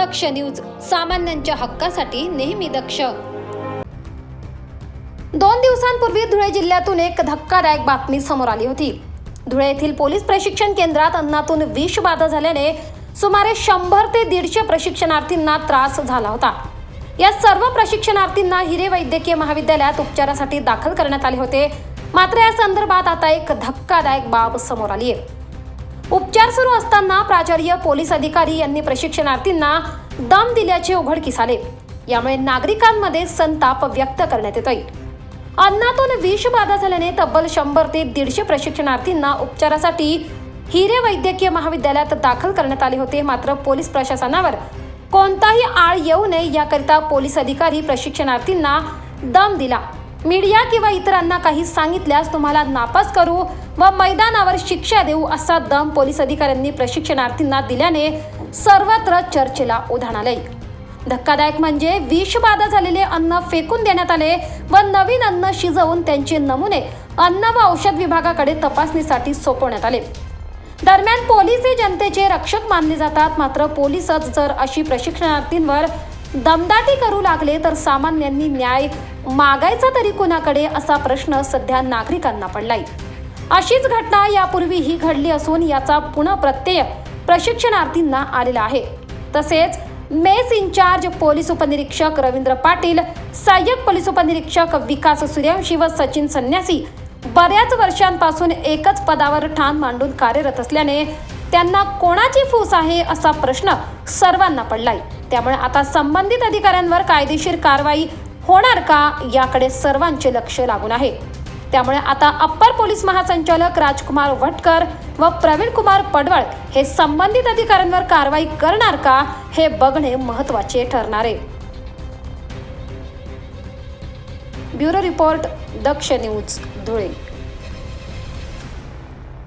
दक्ष news सामान्यांच्या हक्कासाठी नेहमी दक्ष. दोन दिवसांपूर्वी धुळे जिल्ह्यातून एक धक्कादायक बातमी समोर आली होती. धुळे येथील पोलीस प्रशिक्षण केंद्रात अन्नातून विषबाधा झाल्याने सुमारे शंभर ते दीडशे प्रशिक्षणार्थींना त्रास झाला होता. या सर्व प्रशिक्षणार्थींना हिरे वैद्यकीय महाविद्यालयात उपचारासाठी दाखल करण्यात आले होते. मात्र या संदर्भात आता एक धक्कादायक बाब समोर आली आहे उपचार सुरू असताना प्राचार्य पोलीस अधिकारी यांनी प्रशिक्षणार्थींना दम दिल्याचे उघडकीस आले. यामुळे नागरिकांमध्ये संताप व्यक्त करण्यात येतोय. अन्नातून विषबाधा झाल्याने तब्बल शंभर ते दीडशे प्रशिक्षणार्थींना उपचारासाठी हिरे वैद्यकीय महाविद्यालयात दाखल करण्यात आले होते. मात्र पोलीस प्रशासनावर कोणताही आळ येऊ नये याकरिता पोलीस अधिकारी प्रशिक्षणार्थींना दम दिला. मीडिया किंवा इतरांना काही सांगितल्यास तुम्हाला नापास करू व मैदानावर शिक्षा देऊ असा दम पोलीस अधिकाऱ्यांनी प्रशिक्षणार्थींना दिल्याने सर्वत्र चर्चेला उधाण आले धक्कादायक म्हणजे विषबाधा झालेले अन्न फेकून देण्यात आले व नवीन अन्न शिजवून त्यांचे नमुने अन्न व औषध विभागाकडे तपासणीसाठी सोपवण्यात आले. दरम्यान पोलीस हे जनतेचे रक्षक मानले जातात मात्र पोलीसच जर अशी प्रशिक्षणार्थींवर दमदाटी करू लागले तर सामान्यांनी न्याय मागायचा तरी कुणाकडे असा प्रश्न सध्या नागरिकांना पडलाय. अशीच घटना यापूर्वी ही घडली असून याचा पुन्हा प्रत्यय प्रशिक्षणार्थींना आलेला आहे. तसेच मेस इन्चार्ज पोलीस उपनिरीक्षक रवींद्र पाटील सहाय्यक पोलीस उपनिरीक्षक विकास सूर्यवंशी व सचिन संन्यासी बऱ्याच वर्षांपासून एकच पदावर ठाण मांडून कार्यरत असल्याने त्यांना कोणाची फूस आहे असा प्रश्न सर्वांना पडलाय. त्यामुळे आता संबंधित अधिकाऱ्यांवर कायदेशीर कारवाई होणार का याकडे सर्वांचे लक्ष लागून आहे. त्यामुळे आता अप्पर पोलीस महासंचालक राजकुमार वटकर व प्रवीण कुमार पडवळ हे संबंधित अधिकाऱ्यांवर कारवाई करणार का हे बघणे महत्त्वाचे ठरणार आहे. Bureau report Daksh news Dhule.